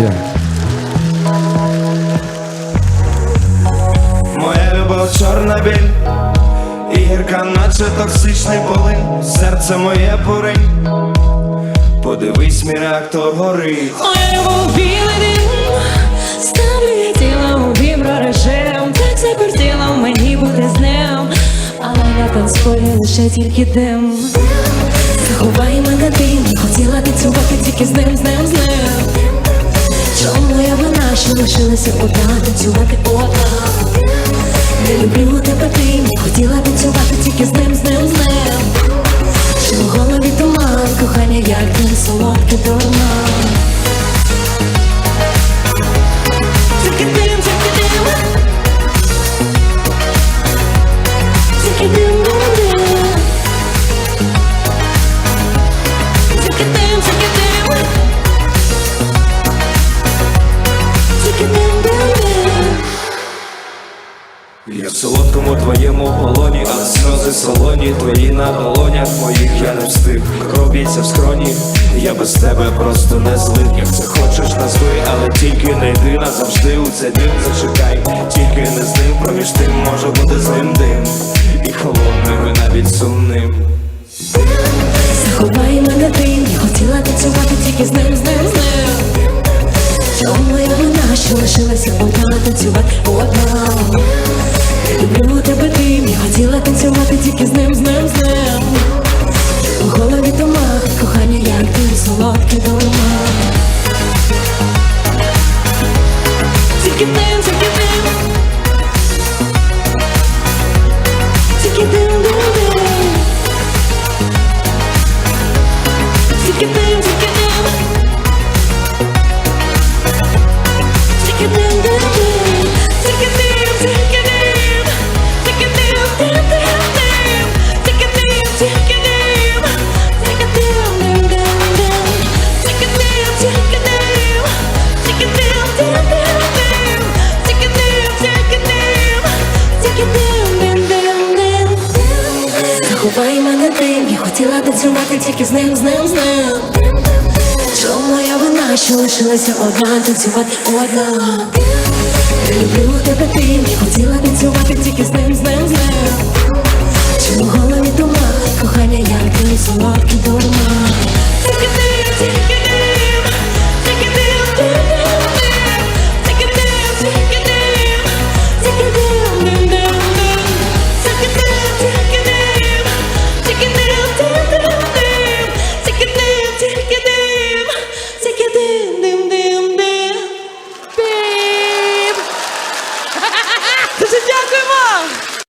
Дякую. Моя любов чорна біль, і гірка, наче токсичний полин. Серце моє поринь. Подивись, мій реактор горить. Моя любов білий дим, ставлю тіло у віброрежим Так запертіло мені бути з ним, але на танцполі лише тільки дим. Заховай мене ти, не хотіла танцювати тільки з ним, з ним, з ним я вина, що лишилася одна танцювати одна. Не люблю тебе ти не хотіла танцювати тільки з ним, з ним, з ним. Чи в голові туман, кохання, як не солодкий дурман в солодкому твоєму полоні, а сльози солоні, твої на долонях моїх я не встиг. Робіться в скроні, я без тебе просто не злив. Як це хочеш, назви, але тільки не йди назавжди у цей дим зачекай, тільки не з ним, проміж тим може бути злим дим. І холодним, і навіть сумним. Заховай мене ти не хотіла танцювати тільки з ним, з ним, з ним Чому я вина, що лишилася одна танцювати одна хотіла танцювати тільки з ним, з ним, з ним. У голові туман, кохання, як ти солодкий дома. Тільки дим, Заховай мене дим, я хотіла танцювати тільки з ним, з ним, з ним. Чому я вина, що лишилася одна танцювати одна? Я люблю тебе ти, я хотіла танцювати тільки з ним,